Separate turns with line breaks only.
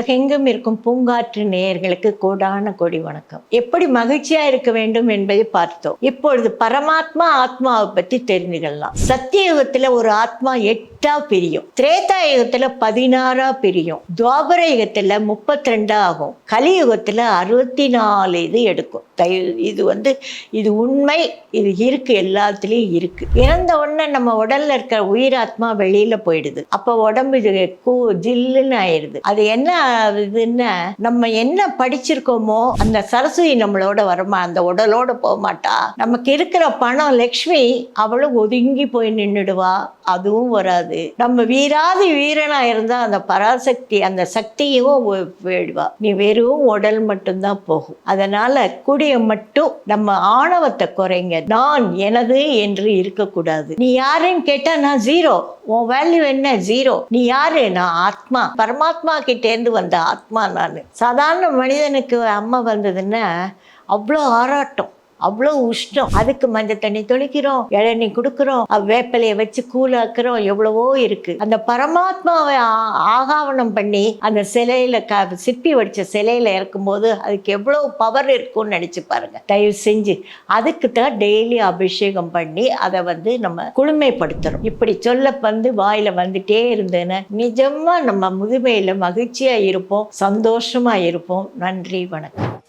உலகெங்கும் இருக்கும் பூங்காற்று நேயர்களுக்கு கோடான கோடி வணக்கம். எப்படி மகிழ்ச்சியா இருக்க வேண்டும் என்பதை பார்த்தோம். இப்பொழுது பரமாத்மா ஆத்மாவை பற்றி தெரிஞ்சுக்கலாம். சத்தியயுகத்துல ஒரு ஆத்மா எட்டா பிரியும். திரேதா யுகத்துல பதினாறா பிரியும். துவாபர யுகத்துல முப்பத்தி ரெண்டா ஆகும். கலியுகத்துல அறுபத்தி நாலு இது எடுக்கும். இது வந்து இது உண்மை இது இருக்கு எல்லாத்துலேயும் இருக்கு. இறந்த உடனே நம்ம உடல்ல இருக்கிற உயிராத்மா வெளியில போயிடுது. அப்போ உடம்பு கூ ஜில்லுன்னு ஆயிடுது அது என்ன ஆகுதுன்னா நம்ம என்ன படிச்சிருக்கோமோ அந்த சரஸ்வதி நம்மளோட வருமா? அந்த உடலோட போக மாட்டா நமக்கு இருக்கிற பணம் லக்ஷ்மி அவளும் ஒதுங்கி போய் நின்றுடுவா அதுவும் வராது. நம்ம வீராதி வீரனா இருந்தா அந்த பராசக்தி அந்த சக்தியும் போயிடுவா நீ வெறும் உடல் மட்டும்தான் போகும். அதனால கூடிய மட்டும் நம்ம ஆணவத்தை குறைங்க. நான் எனது என்று இருக்கக்கூடாது. நீ யாருன்னு கேட்டா நான் ஜீரோ. உன் வேல்யூ என்ன? ஜீரோ நீ யாரு? நான் ஆத்மா. பரமாத்மா கிட்டேருந்து வந்த ஆத்மா நான். சாதாரண மனிதனுக்கு அம்மா வந்ததுன்னா அவ்வளோ ஆராட்டம். அவ்வளோ உஷ்டம். அதுக்கு மஞ்சள் தண்ணி தொளிக்கிறோம் இளநீ கொடுக்குறோம் வேப்பிலையை வச்சு கூலாக்குறோம் எவ்வளவோ இருக்கு. அந்த பரமாத்மாவை ஆ- ஆகாவனம் பண்ணி அந்த சிலையில க சிற்பி வடிச்ச சிலையில இருக்கும்போது அதுக்கு எவ்வளோ பவர் இருக்கும்னு நினச்சி பாருங்க. தயவு செஞ்சு அதுக்கு தான் டெய்லி அபிஷேகம் பண்ணி அதை வந்து நம்ம குளுமைப்படுத்துறோம். இப்படி சொல்ல வந்து வாயில வந்துட்டே இருந்தேன்னா நிஜமா நம்ம முதுமையில மகிழ்ச்சியா இருப்போம் சந்தோஷமா இருப்போம். நன்றி வணக்கம்.